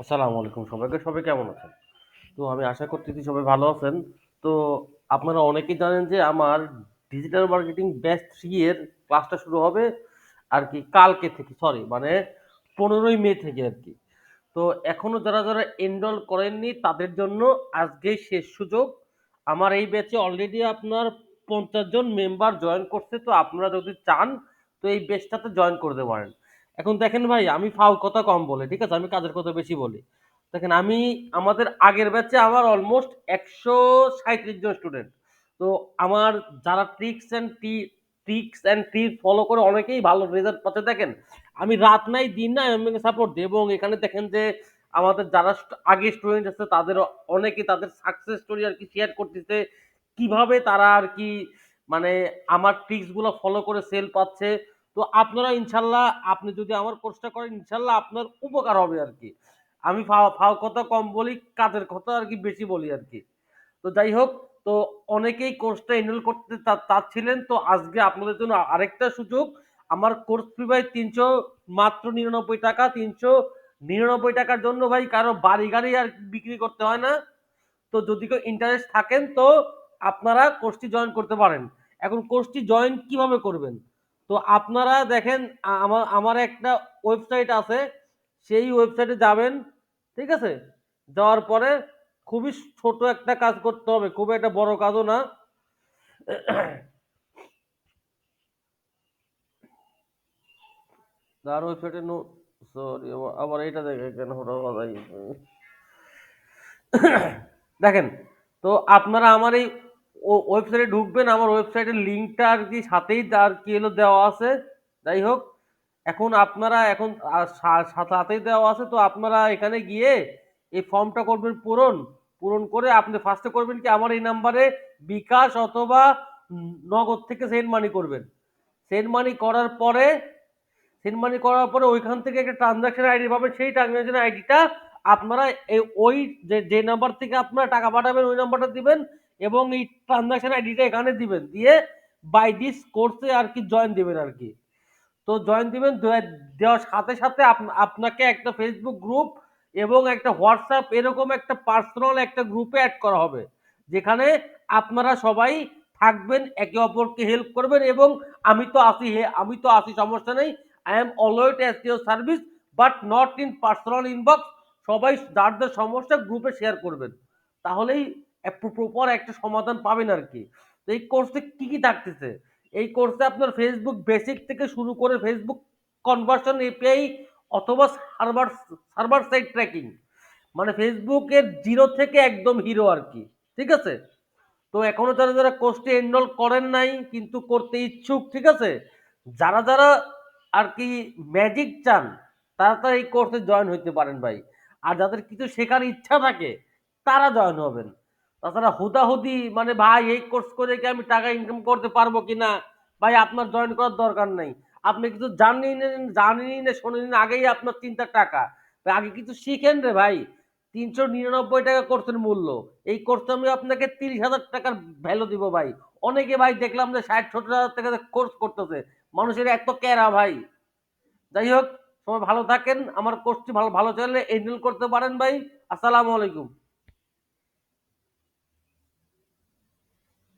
আসসালামু আলাইকুম সবাইকে। সবাই কেমন আছেন? তো আমি আশা করতেছি সবাই ভালো আছেন। তো আপনারা অনেকেই জানেন যে আমার ডিজিটাল মার্কেটিং ব্যাচ থ্রি এর ক্লাসটা শুরু হবে আর কি কালকে থেকে সরি মানে পনেরোই মে থেকে আর কি। তো এখনও যারা যারা এনরোল করেননি তাদের জন্য আজকে শেষ সুযোগ। আমার এই ব্যাচে অলরেডি আপনার পঞ্চাশ জন মেম্বার জয়েন করছে, তো আপনারা যদি চান তো এই ব্যাচটাতে জয়েন করতে পারেন এখন দেখেন ভাই, আমি ফাউ কথা কম বলে, ঠিক আছে? আমি কাজের কথা বেশি বলি। দেখেন, আমি আমাদের আগের ব্যাচে আমার অলমোস্ট একশো সাঁত্রিশ জন স্টুডেন্ট তো আমার যারা tricks and T tricks and trick follow করে অনেকেই ভালো রেজাল্ট পাচ্ছে। দেখেন, আমি রাত নাই, দিন নাই, আমি সাপোর্ট দেব। এবং এখানে দেখেন যে, আমাদের যারা আগে স্টুডেন্ট আছে, তাদের অনেকে তাদের সাকসেস স্টোরি আর কি শেয়ার করতেছে। কীভাবে তারা আর কি মানে আমার ট্রিক্সগুলো ফলো করে সেল পাচ্ছে। তো আপনারা ইনশাল্লাহ, আপনি যদি আমার কোর্সটা করেন, ইনশাল্লাহ আপনার উপকার হবে আর কি। আমি ফাও ফাও কথা কম বলি কাজের কথা আর কি বেশি বলি আর কি। তো যাই হোক, তো অনেকেই কোর্সটা এনরোল করতে চাচ্ছিলেন, তো আজকে আপনাদের জন্য আরেকটা সুযোগ। আমার কোর্স ফি ভাই তিনশো মাত্র নিরানব্বই টাকা, তিনশো নিরানব্বই টাকার জন্য ভাই কারও বাড়ি গাড়ি আর বিক্রি করতে হয় না। তো যদি কেউ ইন্টারেস্ট থাকেন, তো আপনারা কোর্সটি জয়েন করতে পারেন। এখন কোর্সটি জয়েন কীভাবে করবেন? তো আপনারা দেখেন আমার আমার একটা ওয়েবসাইট আছে, সেই ওয়েবসাইটে যাবেন, ঠিক আছে? যাওয়ার পরে খুবই ছোট একটা কাজ করতে হবে খুব একটা বড় কাজও না। তার ওয়েবসাইটে নো সরি আবার এটা দেখে কেন দেখেন, তো আপনারা আমার এই ওয়েবসাইটে ঢুকবেন, আমার ওয়েবসাইটের লিঙ্কটা আর কি সাথেই আর কি হলো দেওয়া আছে। যাই হোক, এখন আপনারা এখন সাথেই দেওয়া আছে, তো আপনারা এখানে গিয়ে এই ফর্মটা করবেন পূরণ। পূরণ করে আপনি ফার্স্টে করবেন কি, আমার এই নাম্বারে বিকাশ অথবা নগদ থেকে সেন্ড মানি করবেন। সেন্ড মানি করার পরে সেন্ড মানি করার পরে ওইখান থেকে একটা ট্রানজাকশন আইডি পাবেন, সেই ট্রানজাকশন আইডিটা আপনারা এই ওই যে যে নাম্বার থেকে আপনারা টাকা পাঠাবেন, ওই নাম্বারটা দিবেন এবং এই ট্রানজাকশন আইডিটা এখানে দিবেন। দিয়ে বাই দিস কোর্সে আর কি জয়েন দিবেন আর কি। তো জয়েন দিবেন, দেওয়ার সাথে সাথে আপ- আপনাকে একটা ফেসবুক গ্রুপ এবং একটা হোয়াটসঅ্যাপ এরকম একটা পার্সোনাল একটা গ্রুপে অ্যাড করা হবে। যেখানে আপনারা সবাই থাকবেন, একে অপরকে হেল্প করবেন এবং আমি তো আসি হে, আমি তো আসি সমস্যা নেই। I am always at your service but not in personal inbox সবাই যার যার সমস্যা গ্রুপে শেয়ার করবেন। তাহলেই প্রপার একটা সমাধান পাবেন আর কি তো এই কোর্সে কি কি থাকতেছে? এই কোর্সে আপনার ফেসবুক বেসিক থেকে শুরু করে ফেসবুক কনভার্সন এপিআই অথবা সার্ভার সার্ভার সাইড ট্র্যাকিং মানে ফেসবুকের জিরো থেকে একদম হিরো আর কি ঠিক আছে? তো এখনও যারা যারা কোর্সটি এনরোল করেন নাই, কিন্তু করতে ইচ্ছুক, ঠিক আছে? যারা যারা আর কি ম্যাজিক চান, তারা তারা এই কোর্সে জয়েন হইতে পারেন ভাই। আর যাদের কিছু শেখার ইচ্ছা থাকে, তারা জয়েন হবেন। তাছাড়া হুদাহুদি মানে ভাই, এই কোর্স করে কি আমি টাকা ইনকাম করতে পারব কিনা? ভাই, আপনার জয়েন করার দরকার নাই। আপনি কিছু জানেনই না না শোনেন আগেই আপনার চিন্তা টাকা। আগে কিছু শিখেন রে ভাই। তিনশো নিরানব্বই টাকা কোর্সের মূল্য। এই কোর্সে আমি আপনাকে তিরিশ হাজার টাকার ভ্যালু দিব ভাই। অনেকে ভাই, দেখলাম যে ষাট, সত্তর হাজার টাকা কোর্স করতেছে। মানুষের এত ক্যারা ভাই। যাই হোক, সবাই ভালো থাকেন। আমার কোর্সটি ভালো ভালো চলে এনরোল করতে পারেন ভাই। আসসালামু আলাইকুম।